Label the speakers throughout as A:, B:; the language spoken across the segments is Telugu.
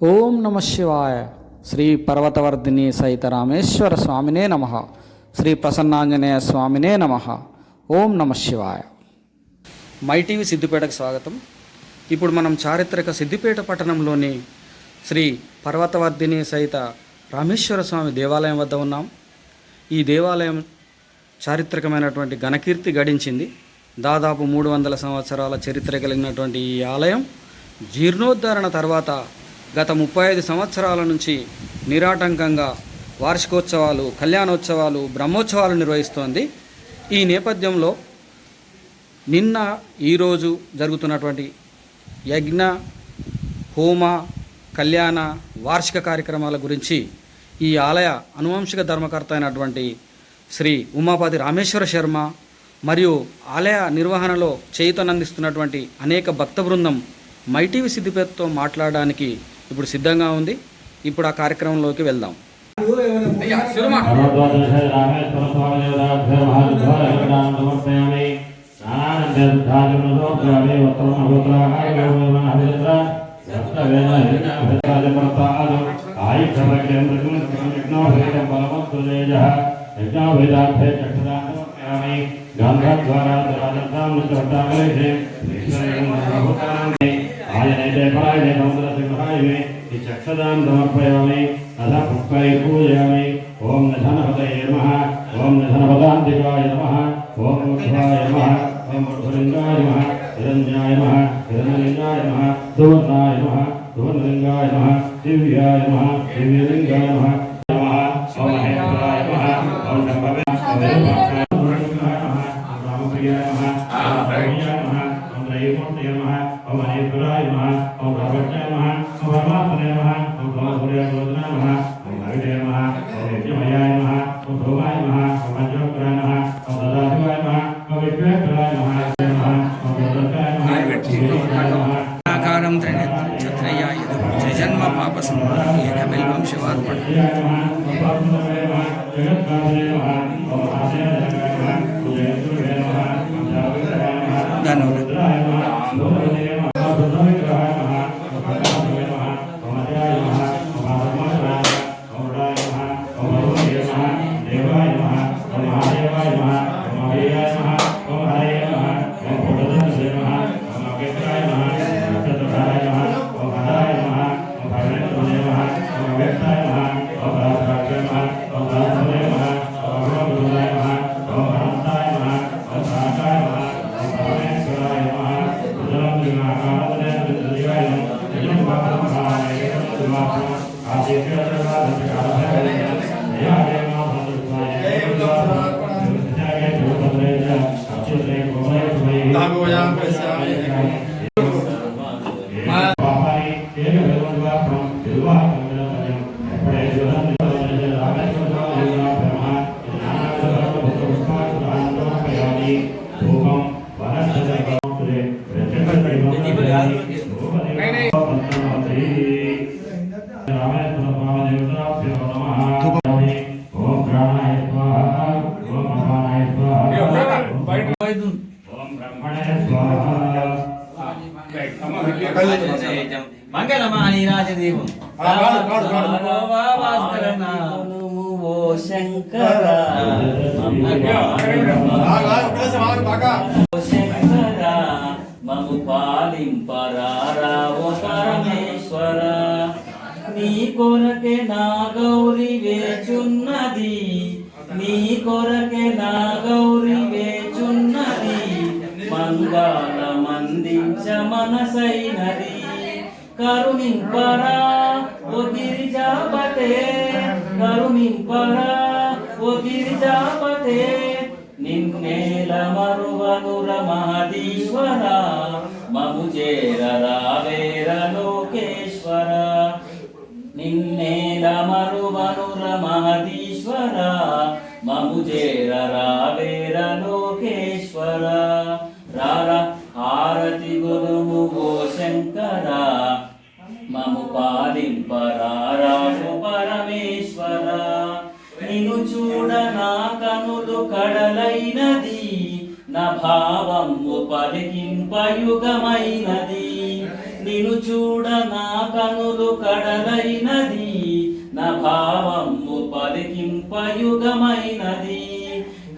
A: ఓం నమ శివాయ. శ్రీ పర్వతవర్ధిని సహిత రామేశ్వర స్వామినే నమ. శ్రీ ప్రసన్నాంజనేయ స్వామినే నమ. ఓం నమ శివాయ. మై టీవీ సిద్దిపేటకు స్వాగతం. ఇప్పుడు మనం చారిత్రక సిద్దిపేట పట్టణంలోని శ్రీ పర్వతవర్ధిని సహిత రామేశ్వర స్వామి దేవాలయం వద్ద ఉన్నాం. ఈ దేవాలయం చారిత్రకమైనటువంటి ఘనకీర్తి గడించింది. దాదాపు మూడు వందల సంవత్సరాల చరిత్ర కలిగినటువంటి ఈ ఆలయం జీర్ణోద్ధరణ తర్వాత గత ముప్పై ఐదు సంవత్సరాల నుంచి నిరాటంకంగా వార్షికోత్సవాలు కళ్యాణోత్సవాలు బ్రహ్మోత్సవాలు నిర్వహిస్తోంది. ఈ నేపథ్యంలో నిన్న ఈరోజు జరుగుతున్నటువంటి యజ్ఞ హోమ కళ్యాణ వార్షిక కార్యక్రమాల గురించి ఈ ఆలయ అనువంశిక ధర్మకర్త అయినటువంటి శ్రీ ఉమాపతి రామేశ్వర శర్మ మరియు ఆలయ నిర్వహణలో చేయుతనందిస్తున్నటువంటి అనేక భక్త బృందం మైటీవి సిద్దిపేటతో మాట్లాడడానికి ఇప్పుడు సిద్ధంగా ఉంది. ఇప్పుడు ఆ కార్యక్రమంలోకి వెళ్దాం.
B: భగవద్గోత్రశ स्वामी गंधद्वारा तराजतामृतवटाग्रे आयनैते परायणे समुद्रसिंहायने चक्षदां समर्पयामि अथ पुष्पै पूजयामि। ॐ नधनपतये नमः ॐ नधनपदान्तिकाय नमः ॐ मुद्राय नमः ॐ मुद्रलिङ्गाय नमः हिरण्याय नमः हिरण्यलिङ्गाय नमः, सुवर्णाय नमः, सुवर्णलिङ्गाय नमः, दिव्याय नमः, दिव्यलिङ्गाय नमः नमः ॐ महेन्द्राय नमः ॐ ఓం త్రయీమూర్తయే నమః ఓం మహేశ్వరాయ నమః ఓం భగవత్యాయ నమః ఓం పరమాత్మనే నమః ఓం భగవద్గురుయాయ నమః ఓం హరిదే నమః ఓం యజ్ఞమయాయ
C: మంగళమాని రాజదేవం ఓ శంకర. ఓ శంకర. మము పాలింపరారా ఓ పరమేశ్వర. నీ కొరకే నా గౌరి వేచున్నది. నీ కొరకే నా గౌరి వేచున్నది. మంగళ మందించ మనసైనది. కరుణింపరా ఓ గిరిజాపతే. కరుణింపరా ఓ గిరిజాపతే. నిన్నేల మరువనుర మహదీశ్వర మము చేర లోకేశ్వర. నిన్నేల మరువనుర మహదీశ్వర మము చేరరా పరమేశ్వర కడలైనది నా భావము పలికింపయుగమైనది. నిను చూడ నా కనులు కడలైనది నా భావము పలికింపయుగమైనది.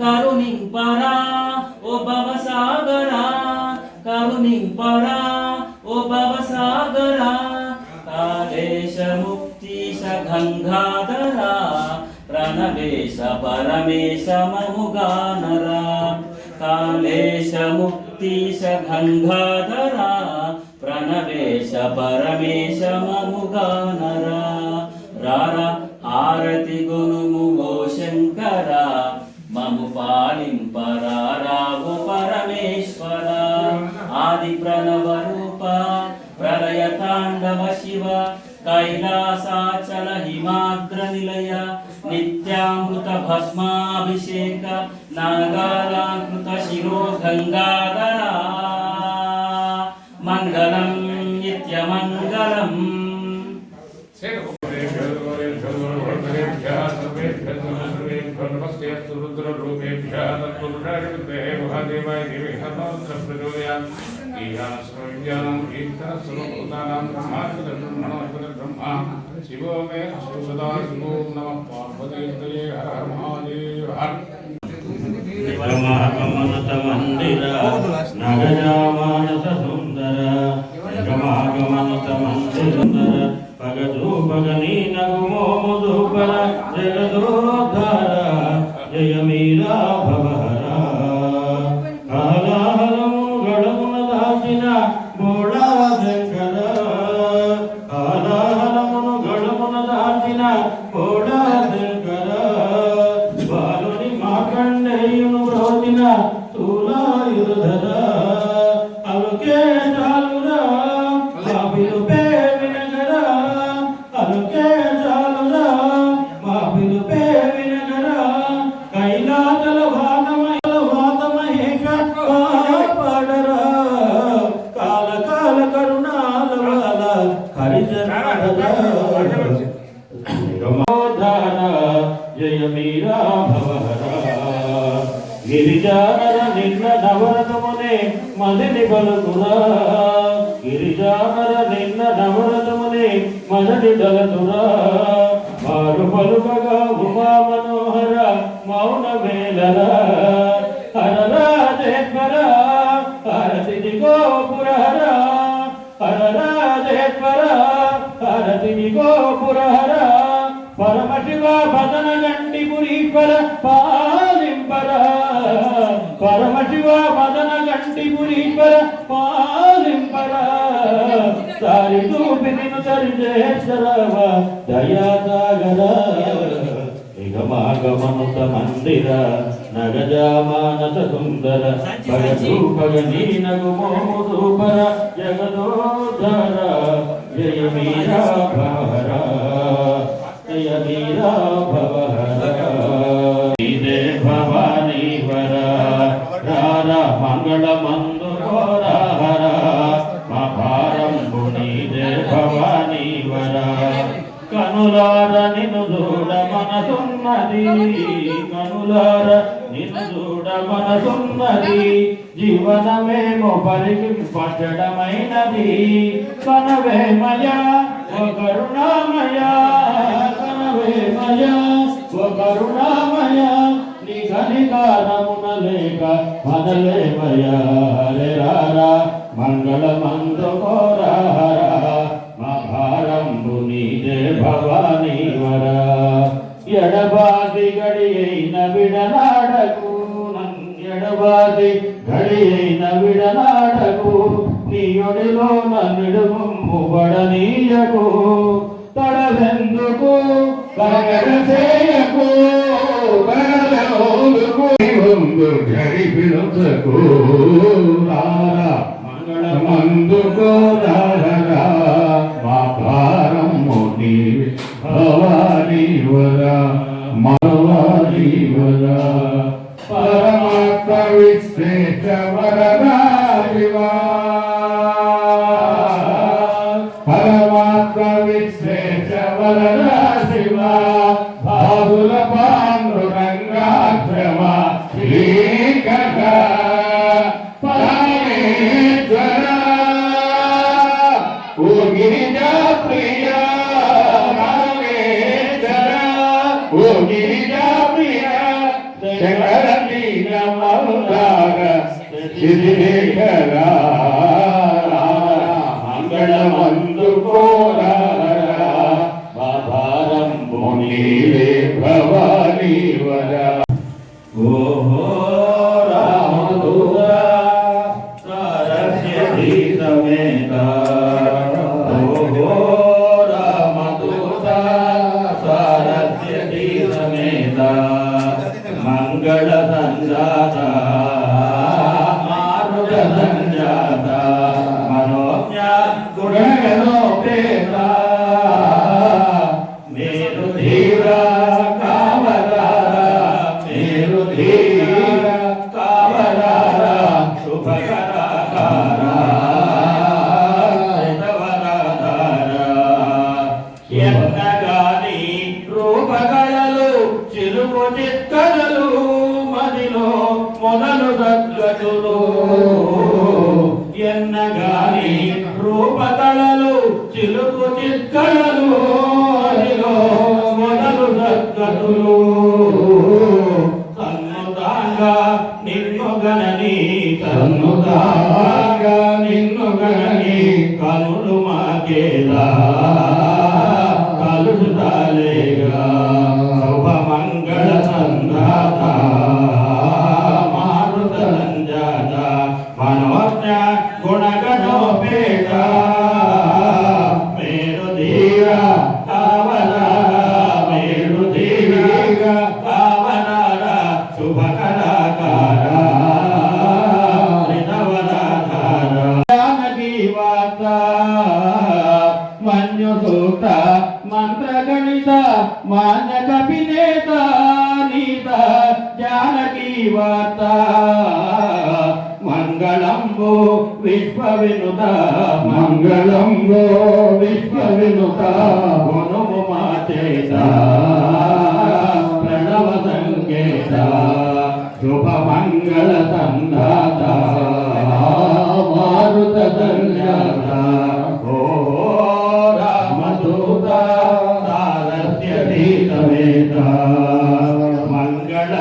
C: కరుణింపరా ఓ భవసాగరా కరుణింపరా ఓ భవసాగరా. కాళేశ ముక్తిశ గంగాధరా ప్రణవేశ పరమేశ మముగానరా కాళేశ ముక్తిశ గంగాధరా ప్రణవేశ పరమేశ మముగానరా రారా హారతి గునుము ఓ శంకర మము పాలింపరారావు పరమేశ్వర ఆది ప్రణవ రూప ప్రళయ తాండవ శివ కైలాసాచల హిమాగ్ర నిలయ నిత్యామృత భస్మాభిషేక నాగాలాకృత శిరో గంగాధరా మంగళం నిత్యమంగళం
D: శివో మే అస్తు సదా శివో నమ పార్వతీ హర హర మహాదేవ హర.
B: నిగమాగమనత మందిర నగజామానత సుందర నిగమాగమనత మందిర పగదు పగని నగుమోము దూపర జగదోద్ధార జయ మీరా భవహర గోపురహర. హరరాజేశ్వర హరతిని గోపురహర. పరమశివ భజన గండి పురీశ్వర పాలింపర. పరమశివ భజన గండి పురీశ్వర పాలింపర. సారి చూపిను సరిజేశ్వరవ దయాసాగర నిగమాగమనుత మందిర నగజామానత సుందర భగదూపగనీ నగు మోము సూపర జగదోధర జయ మీరా భవహర జయ మీరా భవహర మనసున్నది కనులార నిన్ను చూడ మనసున్నది. జీవనమేమో పరికి పట్టడమైనది. కనవేమయా ఓ కరుణామయ కనవేమయ ఓ కరుణామయ నీ కనికారమున లేక మనలేమయ హరే రారా మంగళ మందు కోరహర మా భారంబు నీదే భవానీ వరా. ఎడబాది గడి అయిన విడనాడకు నన్ ఎడబాది గడి అయిన విడనాడకు నీ ఒడిలో నన్నుడుము బడనీయకు తడవెందుకు కరగడ చేయకు కరగలోలుకు ముందు గడి నిన్ను గణని కనులు మాకేలా కలుసుతాలేగా శుభమంగళ సూక్త మంత్రగణిత మాన్య కపినేత నీత జానకి వార్త. మంగళంబో విశ్వ వినుత మంగళంబో విశ్వ వినుత. గుణము మా చేత. ప్రణవ సంకేత. శుభ మంగళ సంధాత మారుత ధీతవేత మంగళ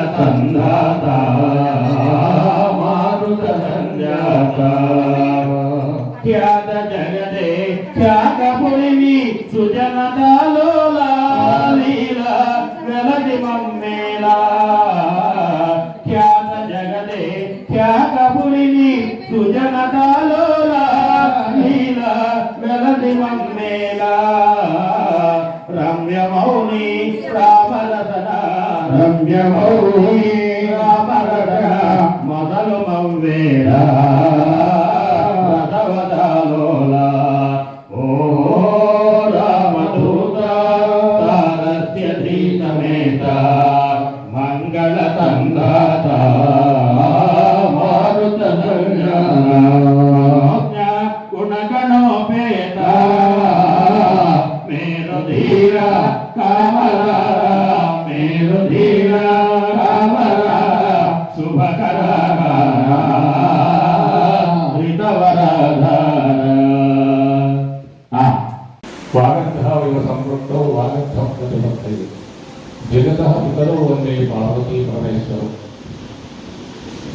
E: జగత ఉండే వందే పార్వతీ పరమేశ్వరు.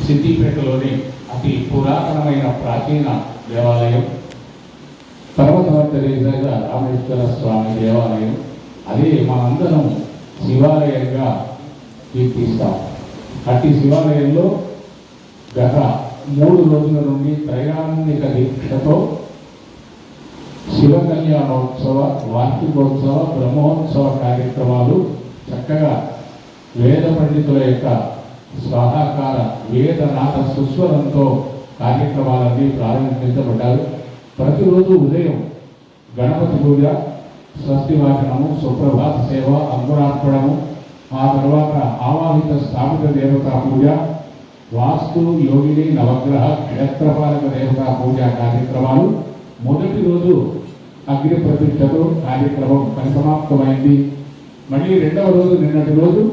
E: సిద్దిపేటలోని అతి పురాతనమైన ప్రాచీన దేవాలయం పర్వతవర్తరేజ రామేశ్వర స్వామి దేవాలయం అదే మనందరం శివాలయంగా కీర్తిస్తాం. అట్టి శివాలయంలో గత మూడు రోజుల నుండి త్రైరాన్నిక దీక్షతో శివ కళ్యాణోత్సవ వార్షికోత్సవ బ్రహ్మోత్సవ కార్యక్రమాలు చక్కగా వేద పండితుల యొక్క వేద నాట సుస్వరంతో కార్యక్రమాలన్నీ ప్రారంభించబడ్డారు. ప్రతిరోజు ఉదయం గణపతి పూజ స్వస్తి వాచనము సుప్రభాత సేవ అంకురార్పణము ఆ తర్వాత ఆవాహిత స్థాపిత దేవతా పూజ వాస్తు యోగిని నవగ్రహ క్షేత్రపాలక దేవతా పూజ కార్యక్రమాలు. మొదటి రోజు అగ్ని ప్రతిష్టతో కార్యక్రమం పరిసమాప్తమైంది. మళ్ళీ రెండవ రోజు నిన్నటి రోజు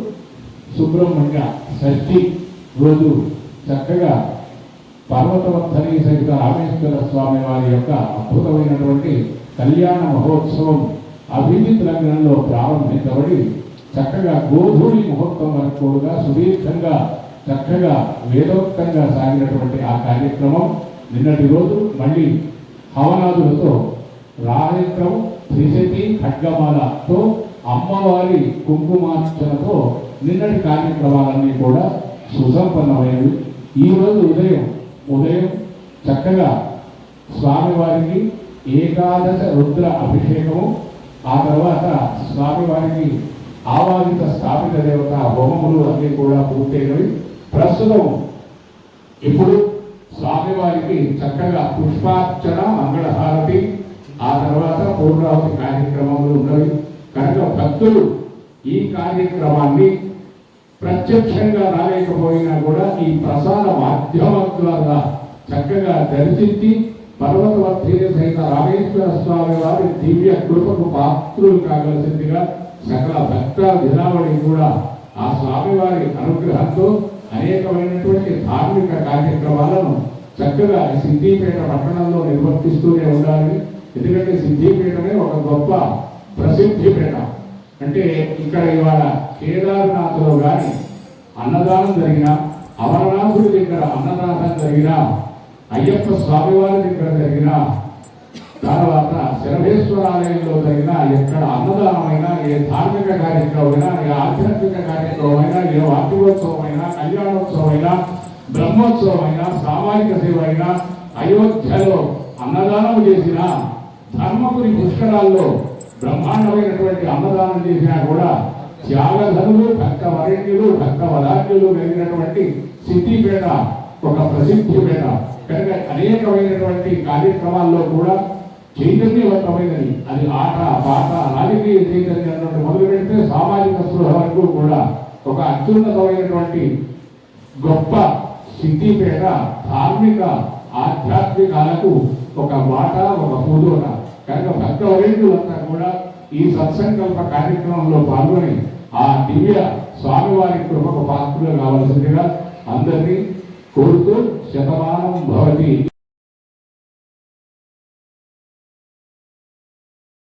E: సుబ్రహ్మణ్య షష్ఠి రోజు చక్కగా పర్వతవర్ధని సహిత రామేశ్వర స్వామి వారి యొక్క అద్భుతమైనటువంటి కళ్యాణ మహోత్సవం అభిజిత్ రంగంలో ప్రారంభించబడి చక్కగా గోధూళి ముహూర్తం వరకు కూడా సుదీర్ఘంగా చక్కగా వేదోక్తంగా సాగినటువంటి ఆ కార్యక్రమం నిన్నటి రోజు మళ్ళీ హవనాదులతో రాయత్రం త్రిశతి ఖడ్గమాలతో అమ్మవారి కుంకుమార్చనతో నిన్నటి కార్యక్రమాలన్నీ కూడా సుసంపన్నమైనవి. ఈ రోజు ఉదయం ఉదయం చక్కగా స్వామివారికి ఏకాదశ రుద్ర అభిషేకము ఆ తర్వాత స్వామివారికి ఆవాదిత స్థాపిత దేవత హోమములు అన్నీ కూడా పూర్తయినవి. ప్రస్తుతం ఇప్పుడు స్వామివారికి చక్కగా పుష్పార్చన మంగళహారతి ఆ తర్వాత పూర్ణావతి కార్యక్రమాలు ఉన్నవి. కనుక భక్తులు ఈ కార్యక్రమాన్ని ప్రత్యక్షంగా రాలేకపోయినా కూడా ఈ ప్రసార మాధ్యమం ద్వారా చక్కగా దర్శించి పర్వతవర్ధీయ సహిత రామేశ్వర స్వామి వారి దివ్య కృపకు పాత్రులు కావలసిందిగా సకల భక్త జనావళి కూడా ఆ స్వామివారి అనుగ్రహంతో అనేకమైనటువంటి ధార్మిక కార్యక్రమాలను చక్కగా సిద్ధిపేట పట్టణంలో నిర్వర్తిస్తూనే ఉండాలి. ఎందుకంటే సిద్ధిపేటనే ఒక గొప్ప ప్రసిద్ధిపేట అంటే ఇక్కడ ఇవాళ కేదార్నాథ్లో కానీ అన్నదానం జరిగిన అమరనాథుడి దగ్గర అన్నదానం జరిగిన అయ్యప్ప స్వామివారి దగ్గర జరిగిన తర్వాత శరభేశ్వరాలయంలో జరిగిన ఎక్కడ అన్నదానమైనా ఏ ధార్మిక కార్యక్రమమైనా ఏ ఆధ్యాత్మిక కార్యక్రమమైనా ఏ వార్షికోత్సవమైనా కళ్యాణోత్సవమైనా బ్రహ్మోత్సవమైనా సామాజిక సేవ అయినా అయోధ్యలో అన్నదానం చేసిన ధర్మపురి పుష్కరాల్లో బ్రహ్మాండమైనటువంటి అన్నదానం చేసినా కూడా త్యాగధనులు భక్త వరణ్యులు భక్త వదాన్యులు కలిగినటువంటి సిద్ధిపేట ఒక ప్రసిద్ధిపేట. కనుక అనేకమైనటువంటి కార్యక్రమాల్లో కూడా చైతన్యవంతమైనది. అది ఆట పాట రాజకీయ చైతన్యం నుండి మొదలు పెడితే సామాజిక స్పృహ వరకు కూడా ఒక అత్యున్నతమైనటువంటి గొప్ప సిద్ధిపేట ధార్మిక ఆధ్యాత్మికాలకు ఒక మాట ఒక పూదోట కనుక భక్త వరేంద్రులంతా కూడా ఈ సత్సంకల్ప కార్యక్రమంలో పాల్గొని ఆ దివ్య స్వామివారి కృపకు పాత్రలు కావలసిందిగా అందరినీ కోరుతూ శతమానం భవతి.